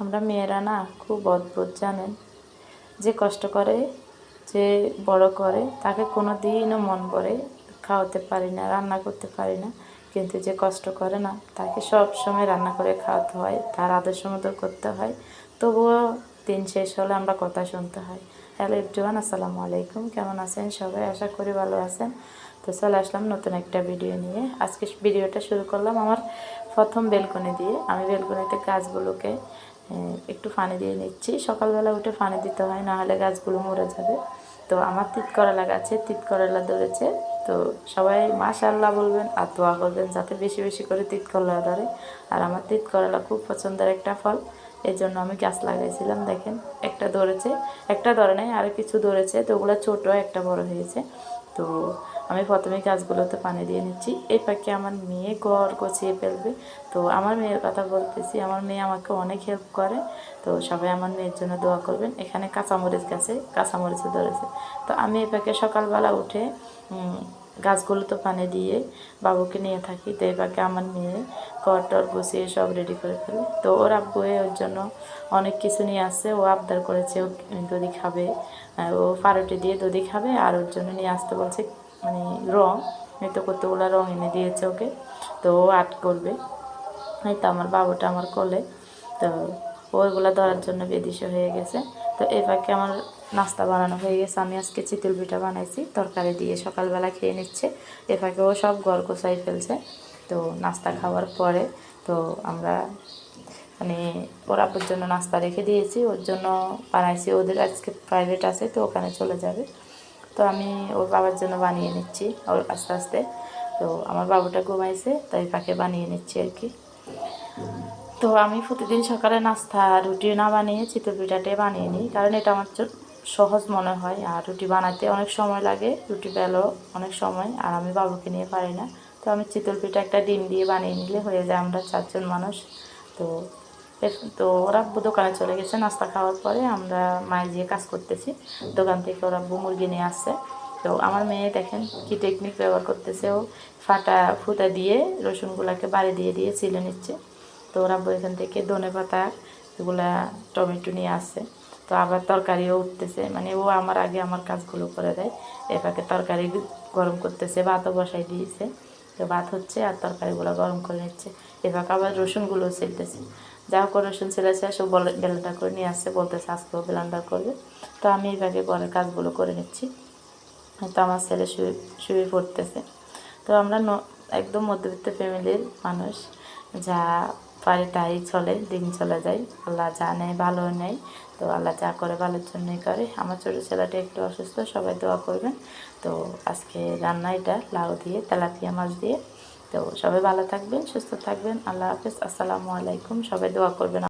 আমরা মেয়েরা না খুব অদ্ভুত জানেন। যে কষ্ট করে, যে বড় করে, তাকে কোনো দিনও মন ভরে খাওয়াতে পারি না, রান্না করতে পারি না। কিন্তু যে কষ্ট করে না, তাকে সব সময় রান্না করে খাওয়াতে হয়, তার আদর্শ মতো করতে হয়। তবুও দিন শেষ হলে আমরা কথা শুনতে হয়। হ্যালো এভরিওয়ান, আসসালামু আলাইকুম। কেমন আছেন সবাই? আশা করি ভালো আছেন। তো চলে আসলাম নতুন একটা ভিডিও নিয়ে। আজকে ভিডিওটা শুরু করলাম আমার প্রথম বেলকনি দিয়ে। আমি বেলকনিতে গাছগুলোকে একটু পানি দিয়ে নিচ্ছি। সকালবেলা উঠে পানি দিতে হয়, না হলে গাছগুলো মরে যাবে। তো আমার তিত করলা গাছে তিত করলা ধরেছে। তো সবাই মাশাল্লাহ বলবেন আর দোয়া করবেন যাতে বেশি বেশি করে তিত করলা ধরে। আর আমার তিত করলা খুব পছন্দের একটা ফল। এই জন্য আমি গাছ লাগাইছিলাম, দেখেন, একটা ধরেছে, একটা ধরে নাই আরও কিছু ধরেছে, তো ওগুলো ছোটো, একটা বড় হয়েছে। তো আমি প্রথমে গাছগুলোতে পানি দিয়ে নিচ্ছি। এই পাখি আমার মেয়ে ঘর গছিয়ে ফেলবে। তো আমার মেয়ের কথা বলতেছি, আমার মেয়ে আমাকে অনেক হেল্প করে। তো সবাই আমার মেয়ের জন্য দোয়া করবেন। এখানে কাঁচামরিচ গাছে কাঁচামরিচও ধরেছে। তো আমি এই পাখি সকালবেলা উঠে গাছগুলো তো পানি দিয়ে বাবুকে নিয়ে থাকি। তো পাখি আমার মেয়ে ঘর টর বসিয়ে সব রেডি করে ফেলে। তো ওর আব্বু ওর জন্য অনেক কিছু নিয়ে আসছে। ও আবদার করেছে, ও দধি খাবে। ও পারোটি দিয়ে দধি খাবে আর ওর জন্য নিয়ে আসতে বলছে মানে রং নৃত্য কতগুলো রং এনে দিয়েছে ওকে। তো ও আর্ট করবে। এই তো আমার বাবুটা আমার কোলে। তো ওইগুলো ধরার জন্য বেদিস হয়ে গেছে। তো এই ফাঁকে আমার নাস্তা বানানো হয়ে গেছে। আমি আজকে চিতল পিঠা বানাইছি, তরকারি দিয়ে সকালবেলা খেয়ে নিচ্ছে। এ ফাঁকে ও সব গড় গোছাই ফেলছে। তো নাস্তা খাওয়ার পরে তো আমরা মানে ওর জন্য নাস্তা রেখে দিয়েছি। ওর জন্য বানাইছি। ওদের আজকে প্রাইভেট আছে, তো ওখানে চলে যাবে। তো আমি ওর বাবার জন্য বানিয়ে নিচ্ছি ওর আস্তে আস্তে। তো আমার বাবুটা ঘুমাইছে, তাই তাকে বানিয়ে নিচ্ছি আর কি। তো আমি প্রতিদিন সকালে নাস্তা রুটি না বানিয়ে চিতল পিঠাটাই বানিয়ে নিই, কারণ এটা আমার সহজ মনে হয়। আর রুটি বানাতে অনেক সময় লাগে, রুটি বেলো অনেক সময়, আর আমি বাবুকে নিয়ে পারি না। তো আমি চিতল পিঠা একটা ডিম দিয়ে বানিয়ে নিলে হয়ে যায় আমরা চারজন মানুষ। তো তো ওরা দোকানে চলে গেছে, নাস্তা খাওয়ার পরে আমরা মায়ে গিয়ে কাজ করতেছি, দোকান থেকে ওরা মুরগি নিয়ে আসছে। তো আমার মেয়ে দেখেন কি টেকনিক ব্যবহার করতেছে, ও ফাটা ফুটা দিয়ে রসুনগুলাকে বাড়ি দিয়ে দিয়ে ছিলে নিচ্ছে। তো ওরা এখান থেকে ধনে পাতা এগুলা টমেটো নিয়ে আসছে। তো আবার তরকারিও উঠতেছে মানে ও আমার আগে আমার কাজগুলো করে দেয়। এপাকে তরকারি গরম করতেছে, ভাতও বসাই দিয়েছে। তো ভাত হচ্ছে আর তরকারিগুলো গরম করে নিচ্ছে। এবার আবার রসুনগুলো ছিলতেছে। যা হোক রসুন ছেলেছে সব বলে ব্লেন্ডার করে নিয়ে আসছে, বলতেছে আজকেও ব্লেন্ডার করবে। তো আমি এইভাবে ঘরের কাজগুলো করে নিচ্ছি। তো আমার ছেলে শুয়ে শুয়ে পড়তেছে। তো আমরা একদম মধ্যবিত্ত ফ্যামিলির মানুষ। যা পারে তাই চলে, দিন চলে যায়। আল্লাহ যা নেয় ভালো নেয়। তো আল্লাহ যা করে ভালোর জন্যই করে। আমার ছোটো ছেলেটা একটু অসুস্থ, সবাই দোয়া করবেন। তো আজকে রান্না এটা, লাউ দিয়ে, তেলাপিয়া মাছ দিয়ে। তো সবাই ভালো থাকবেন সুস্থ থাকবেন। আল্লাহ হাফেজ। আসসালামু আলাইকুম। সবাই দোয়া করবেন।